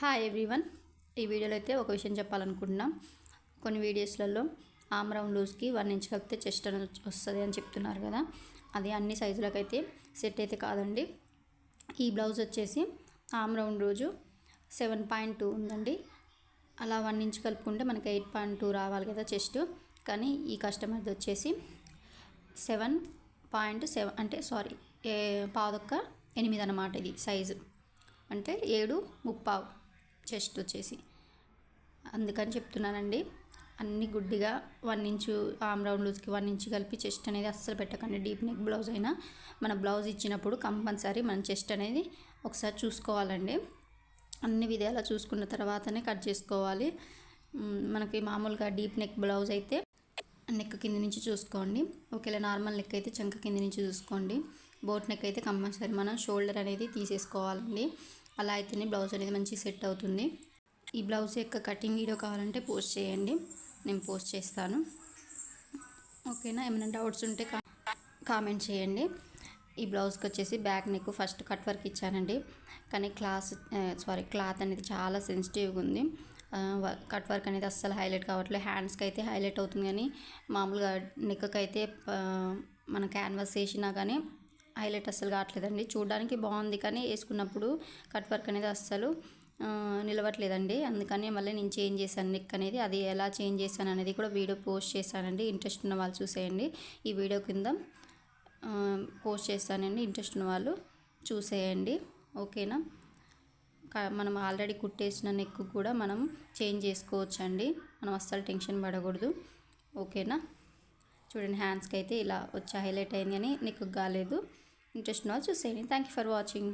Hi everyone ఈ వీడియోలో అయితే ఒక విషయం చెప్పాలనుకుంటున్నాం. కొన్ని వీడియోస్లలో ఆమ్రౌండ్ లూజ్కి వన్ ఇంచ్ కలిపితే చెస్ట్ వస్తుంది అని చెప్తున్నారు కదా. అది అన్ని సైజులకైతే అయితే సెట్ అయితే కాదండి. ఈ బ్లౌజ్ వచ్చేసి ఆమ్రౌండ్ రోజు సెవెన్ పాయింట్ టూ ఉందండి. అలా వన్ ఇంచ్ కలుపుకుంటే మనకి ఎయిట్ పాయింట్ టూ రావాలి కదా చెస్ట్ కానీ ఈ కస్టమర్ది వచ్చేసి సెవెన్ పాయింట్ సెవెన్ అంటే సారీ ఏ పాదొక్క ఎనిమిది అన్నమాట ఇది సైజు అంటే ఏడు ముప్పావు. చెస్ట్ వచ్చేసి. అందుకని చెప్తున్నానండి అన్ని గుడ్డిగా వన్ ఇంచు ఆమ్ రౌండ్ లూజ్కి వన్ ఇంచు కలిపి చెస్ట్ అనేది అస్సలు పెట్టకండి. డీప్ నెక్ బ్లౌజ్ అయినా మన బ్లౌజ్ ఇచ్చినప్పుడు కంపల్సరీ మన చెస్ట్ అనేది ఒకసారి చూసుకోవాలండి. అన్ని విధాలా చూసుకున్న తర్వాతనే కట్ చేసుకోవాలి. మనకి మామూలుగా డీప్ నెక్ బ్లౌజ్ అయితే నెక్ కింద నుంచి చూసుకోండి. ఒకవేళ నార్మల్ నెక్ అయితే చంక కింద నుంచి చూసుకోండి. బోట్ నెక్ అయితే కంపల్సరీ మనం షోల్డర్ అనేది తీసేసుకోవాలండి. అలా అయితేనే బ్లౌజ్ అనేది మంచి సెట్ అవుతుంది. ఈ బ్లౌజ్ యొక్క కటింగ్ వీడియో కావాలంటే పోస్ట్ చేయండి. నేను పోస్ట్ చేస్తాను. ఓకేనా? ఏమైనా డౌట్స్ ఉంటే కా కామెంట్ చేయండి. ఈ బ్లౌజ్కి వచ్చేసి back neck first cut work ఇచ్చానండి. కానీ క్లాస్ సారీ క్లాత్ అనేది చాలా సెన్సిటివ్గా ఉంది. కట్ వర్క్ అనేది అస్సలు హైలైట్ కావట్లేదు. హ్యాండ్స్కి అయితే హైలైట్ అవుతుంది కానీ మామూలుగా నెక్కి అయితే మన క్యాన్వాస్ వేసినా కానీ హైలైట్ అస్సలు కావట్లేదండి. చూడడానికి బాగుంది కానీ వేసుకున్నప్పుడు కట్ వర్క్ అనేది అస్సలు నిలవట్లేదండి. అందుకని మళ్ళీ నేను చేంజ్ చేశాను నెక్ అనేది. అది ఎలా చేంజ్ చేశాను అనేది కూడా వీడియో పోస్ట్ చేశానండి. ఇంట్రెస్ట్ ఉన్న వాళ్ళు చూసేయండి. ఈ వీడియో కింద పోస్ట్ చేస్తానండి. ఇంట్రెస్ట్ ఉన్న వాళ్ళు చూసేయండి. ఓకేనా? మనం ఆల్రెడీ కుట్టేసిన నెక్ కూడా మనం చేంజ్ చేసుకోవచ్చండి. మనం అస్సలు టెన్షన్ పడకూడదు. ఓకేనా? చూడండి హ్యాండ్స్కి అయితే ఇలా వచ్చి హైలైట్ అయింది అని నీకు కాలేదు ఇంట్రెస్ట్ వాళ్ళు చూసేయండి. Thank you for watching